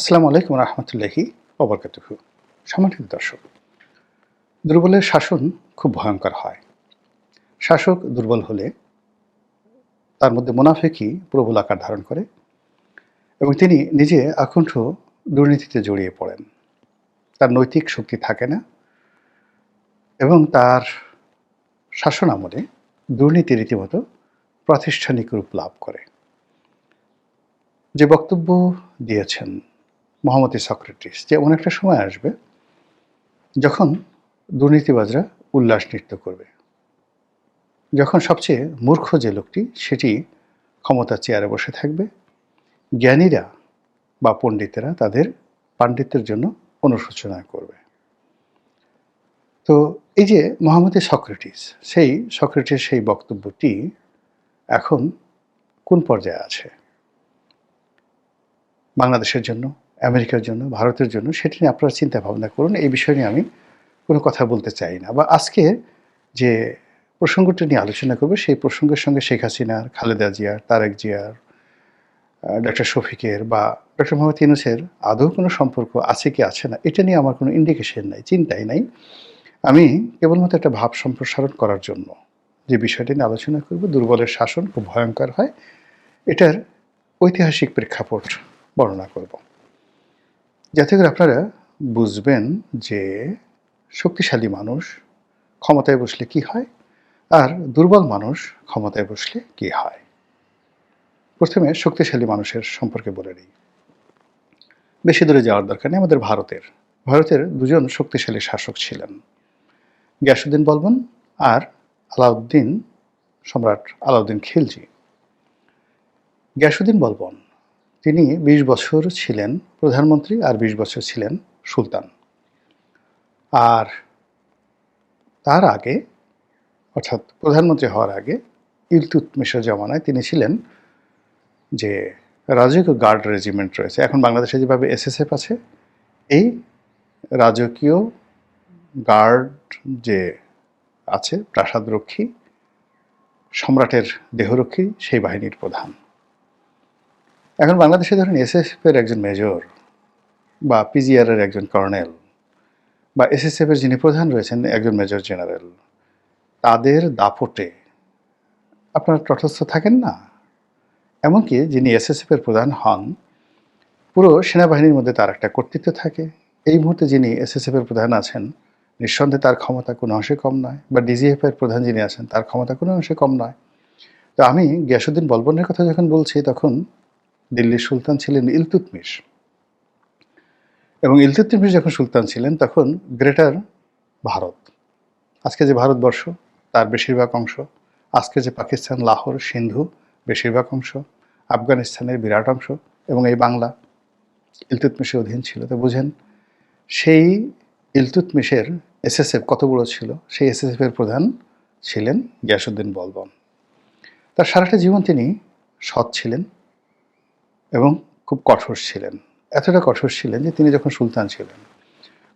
আসসালামু আলাইকুম রহমতুল্লাহি অবরকাতুহ সম্মানিত দর্শক, দুর্বলের শাসন খুব ভয়ঙ্কর হয়। শাসক দুর্বল হলে তার মধ্যে মুনাফেকি প্রবল আকার ধারণ করে এবং তিনি নিজে আকণ্ঠ দুর্নীতিতে জড়িয়ে পড়েন। তার নৈতিক শক্তি থাকে না এবং তার শাসন আমলে দুর্নীতি রীতিমতো প্রাতিষ্ঠানিক রূপ লাভ করে। যে বক্তব্য দিয়েছেন মোহাম্মদ সক্রেটিস যে এমন একটা সময় আসবে যখন দুর্নীতিবাজরা উল্লাস নৃত্য করবে। যখন সবচেয়ে মূর্খ যে লোকটি, সেটি ক্ষমতার চেয়ারে বসে থাকবে। জ্ঞানীরা বা পণ্ডিতেরা তাদের পাণ্ডিত্যের জন্য অনুশোচনা করবে। তো এই যে মোহাম্মদ সক্রেটিস সেই সক্রেটিস সেই বক্তব্যটি এখন কোন পর্যায়ে আছে? বাংলাদেশের জন্য আমেরিকার জন্য, ভারতের জন্য, সেটি নিয়ে আপনারা চিন্তা ভাবনা করুন। এই বিষয় নিয়ে আমি কোনো কথা বলতে চাই না। বা আজকে যে প্রসঙ্গটি নিয়ে আলোচনা করবে, সেই প্রসঙ্গের সঙ্গে শেখ হাসিনার, খালেদা জিয়ার, তারেক জিয়ার ডক্টর শফিকের বা ডক্টর মোহাম্মদ ইউনুসের আদৌ কোনো সম্পর্ক আছে কি, আছে না, এটা নিয়ে আমার কোনো ইন্ডিকেশন নাই, চিন্তাই নাই। আমি কেবলমাত্র একটা ভাব সম্প্রসারণ করার জন্য যে বিষয়টি নিয়ে আলোচনা করব, দুর্বলের শাসন খুব ভয়ঙ্কর হয়, এটার ঐতিহাসিক প্রেক্ষাপট বর্ণনা করব। যাতে করে আপনারা বুঝবেন যে শক্তিশালী মানুষ ক্ষমতায় বসলে কি হয় আর দুর্বল মানুষ ক্ষমতায় বসলে কি হয়। প্রথমে শক্তিশালী মানুষের সম্পর্কে বলে নিই। বেশি দূরে যাওয়ার দরকার নেই, আমাদের ভারতের। ভারতের দুজন শক্তিশালী শাসক ছিলেন। গ্যাসুদ্দিন বলবন আর আলাউদ্দিন, সম্রাট আলাউদ্দিন খিলজি। গ্যাসুদ্দিন বলবন তিনি ২০ বছর ছিলেন প্রধানমন্ত্রী আর ২০ বছর ছিলেন সুলতান। আর তার আগে, অর্থাৎ প্রধানমন্ত্রী হওয়ার আগে ইলতুতমিশের জমানায় তিনি ছিলেন যে রাজকীয় গার্ড রেজিমেন্ট রয়েছে। এখন বাংলাদেশে যেভাবে এসএসএফ আছে, এই রাজকীয় গার্ড যে আছে, প্রাসাদরক্ষী, সম্রাটের দেহরক্ষী, সেই বাহিনীর প্রধান। এখন বাংলাদেশে ধরেন এসএসএফের একজন মেজর বা পিজিআরের একজন কর্নেল বা এসএসএফের যিনি প্রধান রয়েছেন, একজন মেজর জেনারেল, তাদের দাপটে আপনারা তটস্থ থাকেন না। এমনকি যিনি এসএসএফের প্রধান হন, পুরো সেনাবাহিনীর মধ্যে তার একটা কর্তৃত্ব থাকে। এই মুহূর্তে যিনি এসএসএফের প্রধান আছেন, নিঃসন্দেহে তার ক্ষমতা কোনো অংশে কম নয়, বা ডিজিএফের প্রধান যিনি আছেন, তার ক্ষমতা কোনো অংশে কম নয়। তো আমি গ্যাসুদ্দিন বলবনের কথা যখন বলছি, তখন দিল্লির সুলতান ছিলেন ইলতুতমিশ এবং ইলতুতমিশ যখন সুলতান ছিলেন, তখন গ্রেটার ভারত, আজকে যে ভারতবর্ষ, তার বেশিরভাগ অংশ, আজকে যে পাকিস্তান, লাহোর, সিন্ধু, বেশিরভাগ অংশ, আফগানিস্তানের বিরাট অংশ এবং এই বাংলা ইলতুতমিশের অধীন ছিল। তো বুঝেন, সেই ইলতুতমিশের এসএসএফ কত বড় ছিল? সেই এসএসএফের প্রধান ছিলেন গিয়াসুদ্দিন বলবন। তার সারাটা জীবন তিনি সৎ ছিলেন এবং খুব কঠোর ছিলেন। এতটা কঠোর ছিলেন যে তিনি যখন সুলতান ছিলেন,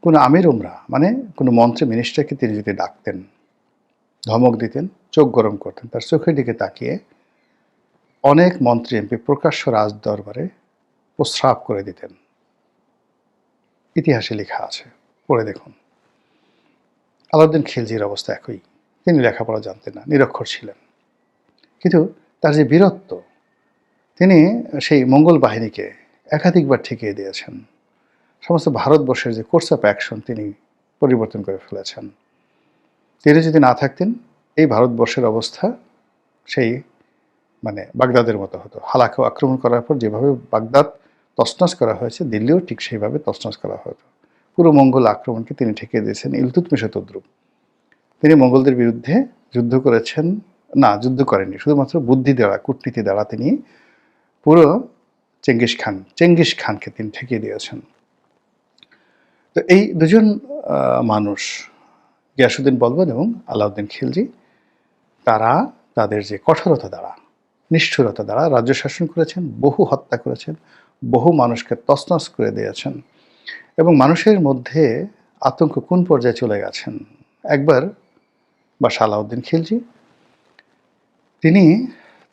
কোনো আমির উমরা মানে কোনো মন্ত্রী মিনিস্টারকে তিনি যদি ডাকতেন, ধমক দিতেন, চোখ গরম করতেন, তার চোখের দিকে তাকিয়ে অনেক মন্ত্রী, এমপি, প্রকাশ্য রাজ দরবারে প্রস্রাব করে দিতেন। ইতিহাসে লেখা আছে, পড়ে দেখুন। আলাউদ্দিন খিলজির অবস্থা একই। তিনি লেখাপড়া জানতেন না, নিরক্ষর ছিলেন। কিন্তু তার যে বীরত্ব তিনি সেই মঙ্গল বাহিনীকে একাধিকবার ঠেকিয়ে দিয়েছেন। সমস্ত ভারতবর্ষের যে কোর্স অফ অ্যাকশন তিনি পরিবর্তন করে ফেলেছেন। তিনি যদি না থাকতেন, এই ভারতবর্ষের অবস্থা সেই মানে বাগদাদের মতো হতো। হালাকেও আক্রমণ করার পর যেভাবে বাগদাদ তসনস করা হয়েছে, দিল্লিও ঠিক সেইভাবে তসনস করা হতো। পুরো মঙ্গল আক্রমণকে তিনি ঠেকিয়ে দিয়েছেন ইলতুতমিশ তদ্রুপ তিনি মঙ্গলদের বিরুদ্ধে যুদ্ধ করেছেন, না, যুদ্ধ করেননি, শুধুমাত্র বুদ্ধি দ্বারা, কূটনীতি দ্বারা তিনি পুরো চেঙ্গিস খান, চেঙ্গিস খানকে তিনি ঠেকিয়ে দিয়েছেন। তো এই দুজন মানুষ, গিয়াসুদ্দিন বলবন এবং আলাউদ্দিন খিলজি, তারা তাদের যে কঠোরতা দ্বারা, নিষ্ঠুরতা দ্বারা রাজ্য শাসন করেছেন, বহু হত্যা করেছেন, বহু মানুষকে তসনস করে দিয়েছেন এবং মানুষের মধ্যে আতঙ্ক কোন পর্যায়ে চলে গেছেন? একবার বা সালাউদ্দিন খিলজি, তিনি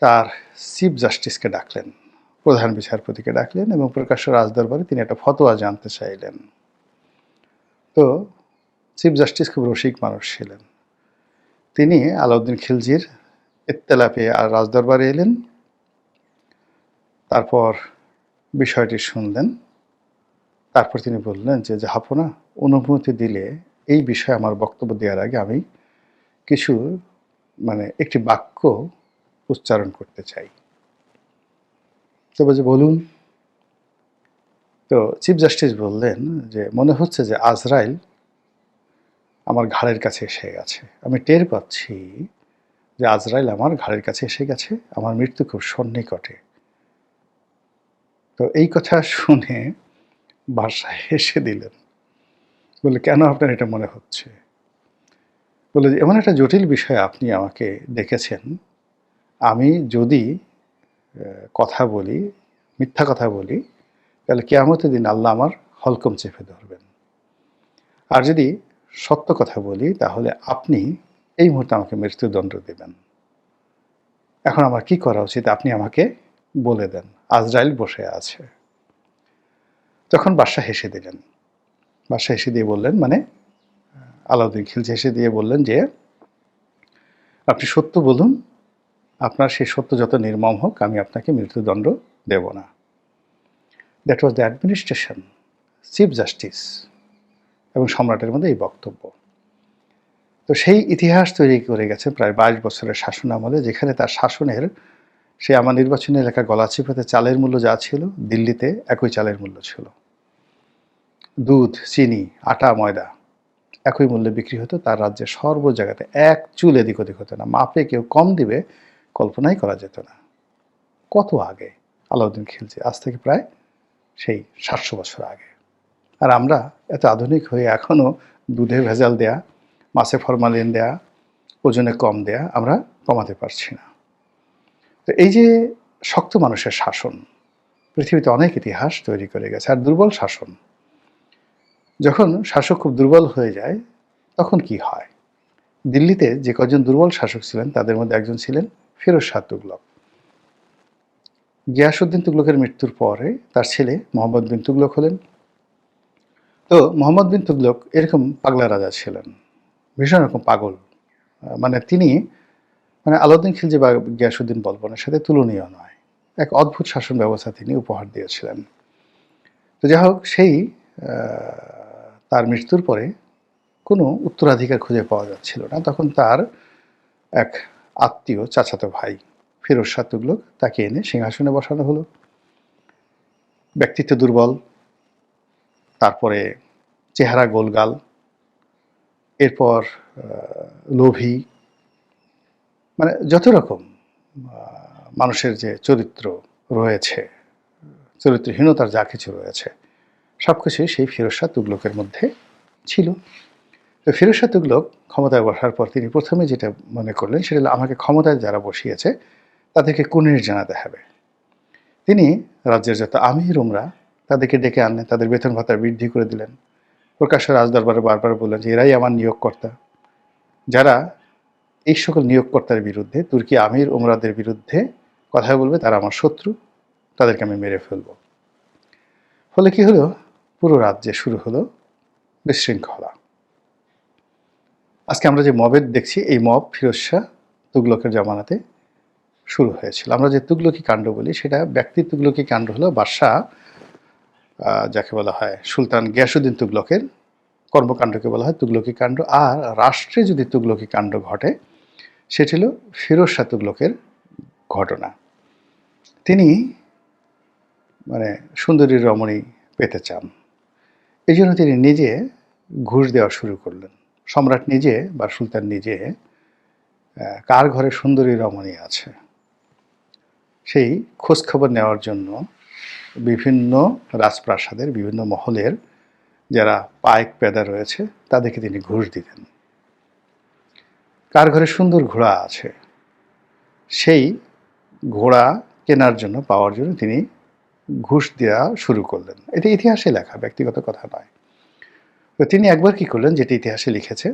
তার চিফ জাস্টিসকে ডাকলেন। প্রধান বিচারপতিকে ডাকলেন এবং প্রকাশ্য রাজদরবারে তিনি একটা ফতোয়া জানতে চাইলেন। তো চিফ জাস্টিস খুব রসিক মানুষ ছিলেন। তিনি আলাউদ্দিন খিলজির ইত্তেলা পেয়ে আর রাজদরবারে এলেন। তারপর বিষয়টি শুনলেন। তারপর তিনি বললেন যে জাহাপনা অনুমতি দিলে এই বিষয়ে আমার বক্তব্য দেওয়ার আগে আমি কিছু মানে একটি বাক্য উচ্চারণ করতে চাই। তো বলুন। তো চিফ জাস্টিস বললেন যে, মনে হচ্ছে যে আজরাইল আমার ঘাড়ের কাছে এসে গেছে। আমি টের পাচ্ছি যে আজরাইল আমার ঘাড়ের কাছে এসে গেছে। আমার মৃত্যু খুব সন্নিকটে। তো এই কথা শুনে বাসায় হেসে দিলেন। বলে কেন আপনার এটা মনে হচ্ছে? বলে এমন একটা জটিল বিষয় আপনি আমাকে ডেকেছেন। আমি যদি কথা বলি, মিথ্যা কথা বলি, তাহলে কেয়ামতের দিন আল্লাহ আমার হলকম চেপে ধরবেন। আর যদি সত্য কথা বলি, তাহলে আপনি এই মুহূর্তে আমাকে মৃত্যুদণ্ড দেবেন। এখন আমার কি করা উচিত? আপনি আমাকে বলে দেন। আজরাইল বসে আছে। তখন বাদশাহ হেসে দিলেন। বাদশাহ হেসে দিয়ে বললেন মানে আলাউদ্দিন খিলজি হেসে দিয়ে বললেন যে, আপনি সত্য বলুন আপনার সেই সত্য যত নির্মম হোক, আমি আপনাকে মৃত্যুদণ্ড দেব না। That was the administration chief justice এবং সম্রাটের মধ্যে এই বক্তব্য। তো সেই ইতিহাস তৈরি করে গেছে প্রায় বাইশ বছরের শাসন আমলে, যেখানে তার শাসনের সে আমার নির্বাচনী এলাকা গলাচিপাতে চালের মূল্য যা ছিল, দিল্লিতে একই চালের মূল্য ছিল। দুধ, চিনি, আটা, ময়দা একই মূল্যে বিক্রি হতো, তার রাজ্যের সর্ব জায়গাতে এক চুল এদিক ওদিক হতো না। মাপে কেউ কম দিবে কল্পনাই করা যেত না। কত আগে আলাউদ্দিন খিলজি, আজ থেকে প্রায় সেই সাতশো বছর আগে। আর আমরা এত আধুনিক হয়ে এখনও দুধে ভেজাল দেয়া, মাছে ফরমালিন দেয়া, ওজনে কম দেয়া আমরা কমাতে পারছি না। তো এই যে শক্ত মানুষের শাসন, পৃথিবীতে অনেক ইতিহাস তৈরি করে গেছে, আর দুর্বল শাসন। যখন শাসক খুব দুর্বল হয়ে যায়, তখন কি হয়? দিল্লিতে যে কজন দুর্বল শাসক ছিলেন, তাদের মধ্যে একজন ছিলেন ফিরোজ শাহ তুগলক। গিয়াসুদ্দিন তুগলকের মৃত্যুর পরে তার ছেলে মোহাম্মদ বিন তুগলক হলেন। তো মোহাম্মদ বিন তুগলক এরকম পাগলা রাজা ছিলেন, ভীষণ রকম পাগল। মানে তিনি মানে আলাউদ্দিন খিলজি বা গিয়াসুদ্দিন বলবনের সাথে তুলনীয় নয়। এক অদ্ভুত শাসন ব্যবস্থা তিনি উপহার দিয়েছিলেন। তো যাই হোক, সেই তার মৃত্যুর পরে কোনো উত্তরাধিকার খুঁজে পাওয়া যাচ্ছিল না। তখন তার এক আত্মীয় চাচাতো ভাই, ফিরোজ শাহ তুগলক তাকে এনে সিংহাসনে বসানো হলো। ব্যক্তিত্ব দুর্বল, তারপরে চেহারা গোলগাল, এরপর লোভী মানে যত রকম মানুষের যে চরিত্র রয়েছে, চরিত্রহীনতার যা কিছু রয়েছে সব কিছুই সেই ফিরোজ শাহ তুগলকের মধ্যে ছিল। তো ফিরোজ তুগলক ক্ষমতায় বসার পর তিনি প্রথমে যেটা মনে করলেন, সেটা আমাকে ক্ষমতায় যারা বসিয়েছে, তাদেরকে কুনির জানাতে হবে তিনি রাজ্যের যত আমির উমরা, তাদেরকে ডেকে আনলেন, তাদের বেতন ভাতা বৃদ্ধি করে দিলেন। প্রকাশ্য রাজদরবারে বারবার বললেন যে, এরাই আমার নিয়োগকর্তা। যারা এই সকল নিয়োগকর্তার বিরুদ্ধে, তুর্কি আমির উমরাদের বিরুদ্ধে কথা বলবে, তারা আমার শত্রু, তাদেরকে আমি মেরে ফেলব। ফলে কি হলো? পুরো রাজ্যে শুরু হলো বিশৃঙ্খলা। আজকে আমরা যে মবের দেখছি, এই মব ফিরোজ শাহ তুগলকের জামানাতে শুরু হয়েছিল। আমরা যে তুগলকি কাণ্ড বলি, সেটা ব্যক্তি তুগলকি কাণ্ড হলো বাদশাহ যাকে বলা হয় সুলতান গিয়াসুদ্দিন তুগলকের কর্মকাণ্ডকে বলা হয় তুগলকি কাণ্ড। আর রাষ্ট্রে যদি তুগলকি কাণ্ড ঘটে, সেটি হলো ফিরোজ শাহ তুগলকের ঘটনা। তিনি মানে সুন্দরী রমণী পেতে চান। এই জন্য তিনি নিজে ঘুষ দেওয়া শুরু করলেন। সম্রাট নিজে বা সুলতান নিজে কার ঘরে সুন্দরী রমণী আছে? সেই খোঁজখবর নেওয়ার জন্য বিভিন্ন রাজপ্রাসাদের, বিভিন্ন মহলের যারা পায়েক পেদা রয়েছে, তাদেরকে তিনি ঘুষ দিতেন। কার ঘরে সুন্দর ঘোড়া আছে, সেই ঘোড়া কেনার জন্য, পাওয়ার জন্য তিনি ঘুষ দেওয়া শুরু করলেন। এটা ইতিহাসে লেখা, ব্যক্তিগত কথা নয়। তো তিনি একবার কি করলেন, যেটি ইতিহাসে লিখেছে,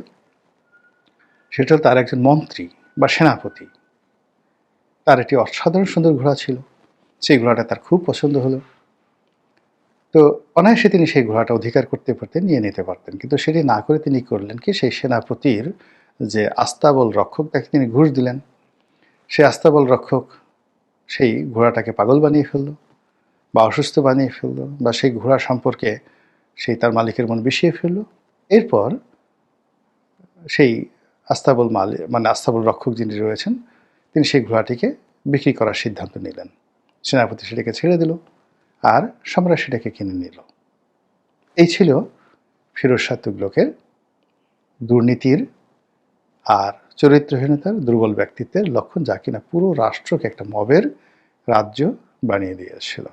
সেটা তার একজন মন্ত্রী বা সেনাপতি। তার একটি অসাধারণ সুন্দর ঘোড়া ছিল। সেই ঘোড়াটা তার খুব পছন্দ হলো। তো অনায়াসে তিনি সেই ঘোড়াটা অধিকার করতে পারতেন নিয়ে নিতে পারতেন। কিন্তু সেটি না করে তিনি করলেন কি, সেই সেনাপতির যে আস্তাবল রক্ষক তাকে তিনি ঘুষ দিলেন। সেই আস্তাবল রক্ষক সেই ঘোড়াটাকে পাগল বানিয়ে ফেলল বা অসুস্থ বানিয়ে ফেলল বা সেই ঘোড়া সম্পর্কে সেই তার মালিকের মন বিষিয়ে ফেলল। এরপর সেই আস্তাবল মালিক মানে আস্তাবল রক্ষক যিনি রয়েছেন, তিনি সেই ঘোড়াটিকে বিক্রি করার সিদ্ধান্ত নিলেন। সেনাপতি সেটাকে ছেড়ে দিল আর সম্রাট সেটাকে কিনে নিল। এই ছিল ফিরোজ শাহ তুগলকের দুর্নীতির আর চরিত্রহীনতার দুর্বল ব্যক্তিত্বের লক্ষণ যা কিনা পুরো রাষ্ট্রকে একটা মবের রাজ্য বানিয়ে দিয়েছিল।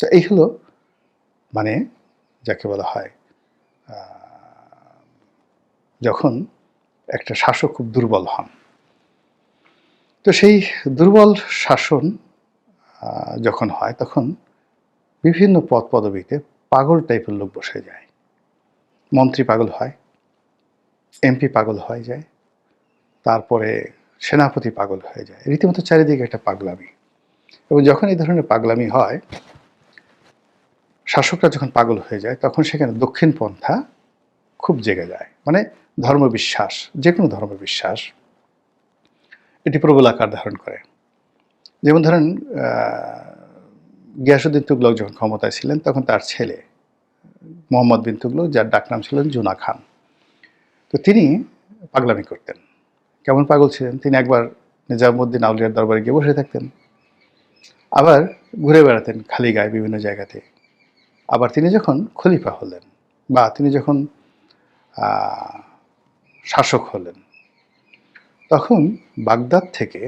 তো এই হলো মানে যাকে বলা হয় যখন একটা শাসক খুব দুর্বল হন। তো সেই দুর্বল শাসন যখন হয়, তখন বিভিন্ন পদ পদবিতে পাগল টাইপের লোক বসে যায়। মন্ত্রী পাগল হয়, এমপি পাগল হয়ে যায়, তারপরে সেনাপতি পাগল হয়ে যায়। রীতিমতো চারিদিকে একটা পাগলামি। এবং যখন এই ধরনের পাগলামি হয় শাসকরা যখন পাগল হয়ে যায়, তখন সেখানে দক্ষিণ পন্থা খুব জেগে যায়। মানে ধর্মবিশ্বাস যে কোনো ধর্মবিশ্বাস এটি প্রবল আকার ধারণ করে। যেমন ধরেন গিয়াসুদ্দিন তুগলক যখন ক্ষমতায় ছিলেন, তখন তার ছেলে, মোহাম্মদ বিন তুগলক, যার ডাকনাম ছিলেন জুনা খান। তো তিনি পাগলামি করতেন। কেমন পাগল ছিলেন? তিনি একবার নিজামুদ্দিন আউলিয়ার দরবারে গিয়ে বসে থাকতেন। আবার ঘুরে বেড়াতেন খালি গায়ে বিভিন্ন জায়গাতে। আবার তিনি যখন খলিফা হলেন বা তিনি যখন শাসক হলেন, তখন বাগদাদ থেকে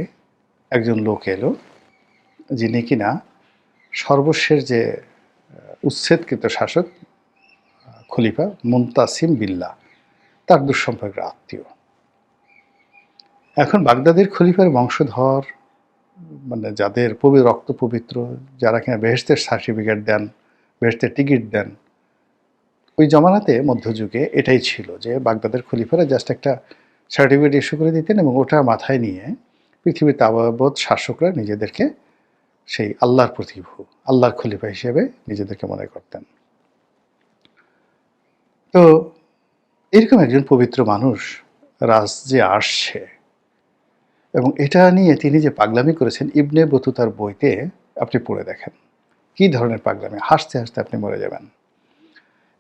একজন লোক এলো, যিনি কিনা সর্বশেষ যে উচ্ছেদকৃত শাসক খলিফা মুন্তাসিম বিল্লা তার দুঃসম্পর্কের আত্মীয়। এখন বাগদাদের খলিফার বংশধর মানে যাদের পবি, রক্ত পবিত্র, যারা কিনা বেহেস্তের সার্টিফিকেট দেন বেহেস্তের টিকিট দেন। ওই জমানাতে মধ্যযুগে এটাই ছিল যে বাগদাদের খলিফারা জাস্ট একটা সার্টিফিকেট ইস্যু করে দিতেন এবং ওটা মাথায় নিয়ে পৃথিবীর তাবাবত শাসকরা নিজেদেরকে সেই আল্লাহর প্রতিভু, আল্লাহর খলিফা হিসেবে নিজেদেরকে মনে করতেন। তো এরকম একজন পবিত্র মানুষ রাজ যে আসছে এবং এটা নিয়ে তিনি যে পাগলামি করেছেন, ইবনে বতুতার বইতে আপনি পড়ে দেখেন। কি ধরনের পাগলামি? হাসতে হাসতে আপনি মরে যাবেন।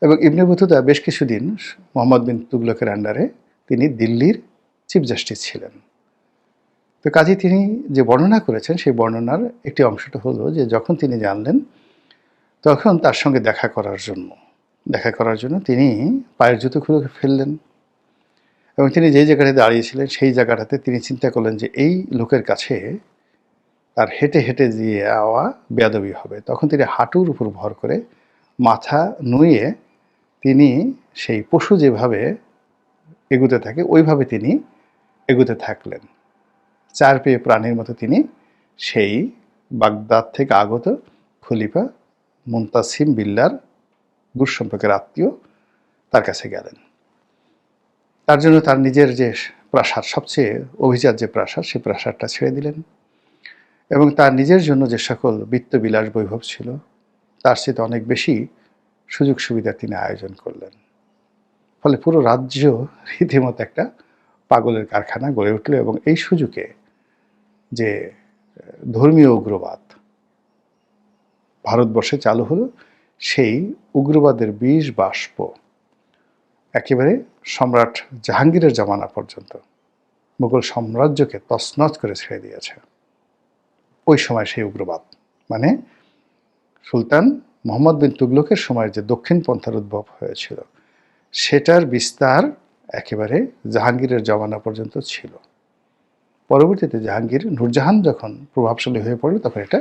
এবং ইবনে বতুতা বেশ কিছুদিন মোহাম্মদ বিন তুগলকের আন্ডারে তিনি দিল্লির চিফ জাস্টিস ছিলেন। তো কাজে তিনি যে বর্ণনা করেছেন, সেই বর্ণনার একটি অংশটা হলো যে যখন তিনি জানলেন, তখন তার সঙ্গে দেখা করার জন্য, দেখা করার জন্য তিনি পায়ের জুতো খুলে ফেললেন। এবং তিনি যেই জায়গাটাতে দাঁড়িয়েছিলেন, সেই জায়গাটাতে তিনি চিন্তা করলেন যে এই লোকের কাছে তার হেঁটে হেঁটে দিয়ে আওয়া বেদবি হবে। তখন তিনি হাঁটুর উপর ভর করে মাথা নুয়ে তিনি সেই পশু যেভাবে এগুতে থাকে, ওইভাবে তিনি এগুতে থাকলেন। চার পেয়ে প্রাণীর মতো তিনি সেই বাগদাদ থেকে আগত খলিফা মুন্তাসিম বিল্লার সম্পর্কের আত্মীয় তার কাছে গেলেন। তার জন্য তার নিজের যে প্রাসাদ, সবচেয়ে অভিজাত যে প্রাসাদ সেই প্রাসাদটা ছেড়ে দিলেন। এবং তার নিজের জন্য যে সকল বিত্ত বিলাস বৈভব ছিল, তার চেয়ে অনেক বেশি সুযোগ সুবিধা তিনি আয়োজন করলেন। ফলে পুরো রাজ্য রীতিমতো একটা পাগলের কারখানা গড়ে উঠল এবং এই সুযোগে যে, ধর্মীয় উগ্রবাদ ভারতবর্ষে চালু হলো, সেই উগ্রবাদের বিষ বাষ্প একেবারে সম্রাট জাহাঙ্গীরের জামানা পর্যন্ত মুঘল সাম্রাজ্যকে তছনছ করে ছেড়ে দিয়েছে। ওই সময় সেই উগ্রবাদ। মানে সুলতান মোহাম্মদ বিন তুগলকের সময় যে দক্ষিণ পন্থার উদ্ভব হয়েছিল, সেটার বিস্তার একেবারে জাহাঙ্গীরের জমানা পর্যন্ত ছিল। পরবর্তীতে জাহাঙ্গীর নূরজাহান যখন প্রভাবশালী হয়ে পড়ল তখন এটা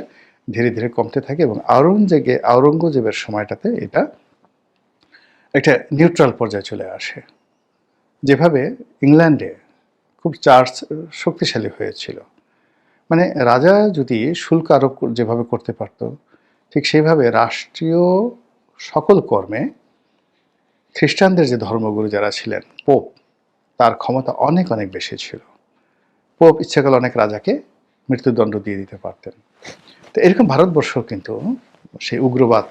ধীরে ধীরে কমতে থাকে এবং আওরঙ্গজেবে আওরঙ্গজেবের সময়টাতে এটা একটা নিউট্রাল পর্যায়ে চলে আসে। যেভাবে ইংল্যান্ডে খুব চার্চ শক্তিশালী হয়েছিল। মানে রাজা যদি শুল্ক আরোপ যেভাবে করতে পারত, ঠিক সেইভাবে রাষ্ট্রীয় সকল কর্মে খ্রিস্টানদের যে ধর্মগুরু যারা ছিলেন, পোপ, তার ক্ষমতা অনেক অনেক বেশি ছিল। পোপ ইচ্ছা করলে অনেক রাজাকে মৃত্যুদণ্ড দিয়ে দিতে পারতেন। তো এরকম ভারতবর্ষ কিন্তু সেই উগ্রবাদ,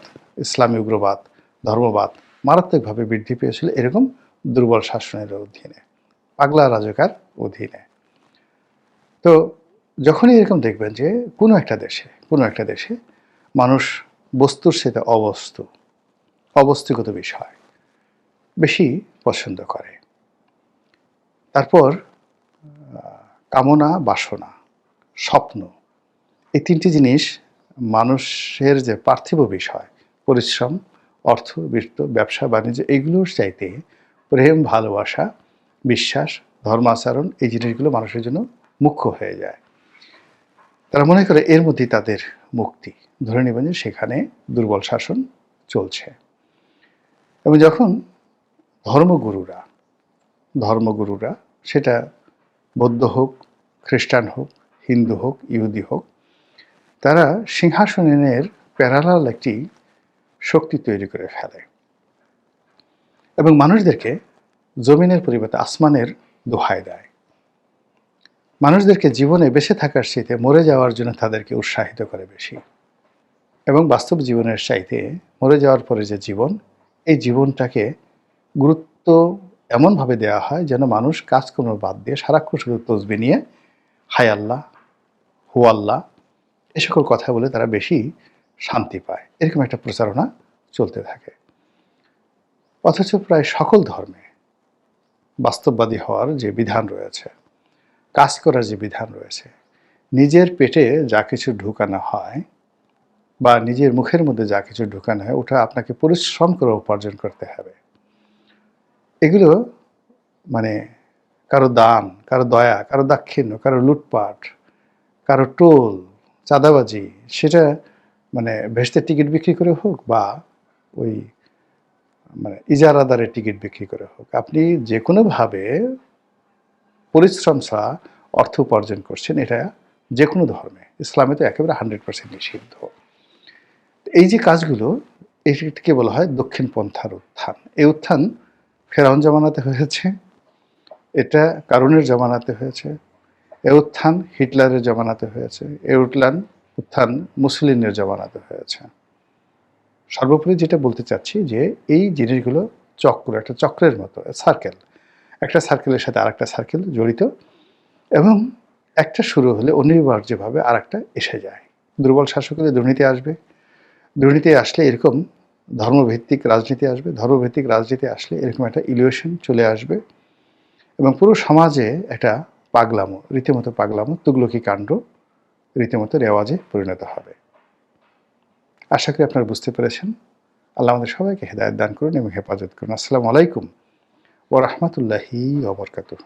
ইসলামী উগ্রবাদ, ধর্মবাদ মারাত্মকভাবে বৃদ্ধি পেয়েছিল এরকম দুর্বল শাসনের অধীনে, পাগলা রাজকার অধীনে। তো যখনই এরকম দেখবেন যে কোনো একটা দেশে, কোনো একটা দেশে মানুষ বস্তুর সাথে অবস্তু, অবস্তুগত বিষয় বেশি পছন্দ করে। তারপর কামনা, বাসনা, স্বপ্ন, এই তিনটি জিনিস মানুষের যে পার্থিব বিষয়, পরিশ্রম, অর্থ, বৃত্ত, ব্যবসা, বাণিজ্য, এগুলোর চাইতে প্রেম, ভালোবাসা, বিশ্বাস, ধর্মাচরণ, এই জিনিসগুলো মানুষের জন্য মুখ্য হয়ে যায়। তারা মনে করে এর মধ্যেই তাদের মুক্তি। ধরে নেবেন যে সেখানে দুর্বল শাসন চলছে। এবং যখন ধর্মগুরুরা ধর্মগুরুরা সেটা বৌদ্ধ হোক, খ্রিস্টান হোক, হিন্দু হোক, ইহুদি হোক, তারা সিংহাসনের প্যারালাল একটি শক্তি তৈরি করে ফেলে। এবং মানুষদেরকে জমিনের পরিবর্তে আসমানের দোহায় দেয়। মানুষদেরকে জীবনে বেঁচে থাকার চাইতে মরে যাওয়ার জন্য তাদেরকে উৎসাহিত করে বেশি। এবং বাস্তব জীবনের চাইতে মরে যাওয়ার পরে যে জীবন, এই জীবনটাকে গুরুত্ব এমনভাবে দেওয়া হয় যেন মানুষ কাজকর্ম বাদ দিয়ে সারাক্ষণ শুধু তসবি নিয়ে হাই আল্লাহ, হু আল্লাহ, এ সকল কথা বলে তারা বেশি শান্তি পায়। এরকম একটা প্রচারণা চলতে থাকে। অথচ প্রায় সকল ধর্মে বাস্তববাদী হওয়ার যে বিধান রয়েছে কাজ করার যে বিধান রয়েছে, নিজের পেটে যা কিছু ঢুকানো হয় বা নিজের মুখের মধ্যে যা কিছু ঢুকানো হয়, ওটা আপনাকে পরিশ্রম করে উপার্জন করতে হবে। এগুলো মানে কারও দান, কারও দয়া, কারও দাক্ষিণ্য, কারও লুটপাট, কারও টোল, চাঁদাবাজি, সেটা মানে ভেস্তের টিকিট বিক্রি করে হোক বা ওই মানে ইজারাদারের টিকিট বিক্রি করে হোক, আপনি যে কোনোভাবে পরিশ্রম ছাড়া অর্থ উপার্জন করছেন এটা যে কোনো ধর্মে। ইসলামে তো একেবারে হান্ড্রেড পার্সেন্ট নিষিদ্ধ। এই যে কাজগুলো, এটিকে বলা হয় দক্ষিণ পন্থার উত্থান। এই উত্থান ফেরাউন জামানাতে হয়েছে, এটা কারুনের জামানাতে হয়েছে, এ উত্থান হিটলারের জমানাতে হয়েছে, এ উত্থান উত্থান মুসলিনের জমানাতে হয়েছে। সর্বোপরি যেটা বলতে চাচ্ছি যে এই জিনিসগুলো চক্র, একটা চক্রের মতো সার্কেল একটা সার্কেলের সাথে আরেকটা সার্কেল জড়িত এবং একটা শুরু হলে অনিবার্যভাবে আর একটা এসে যায়। দুর্বল শাসকের দুর্নীতি আসবে। দুর্নীতি আসলে এরকম ধর্মভিত্তিক রাজনীতি আসবে। ধর্মভিত্তিক রাজনীতি আসলে এরকম একটা ইলিউশন চলে আসবে এবং পুরো সমাজে একটা পাগলামো, রীতিমতো পাগলামো, তুগলকি কাণ্ড রীতিমতো রেওয়াজে পরিণত হবে। আশা করি আপনারা বুঝতে পেরেছেন। আল্লাহ আমাদের সবাইকে হেদায়ত দান করুন এবং হেফাজত করুন। আসসালামু আলাইকুম। ও রহমতুল্লাহি ওবরকাতুহ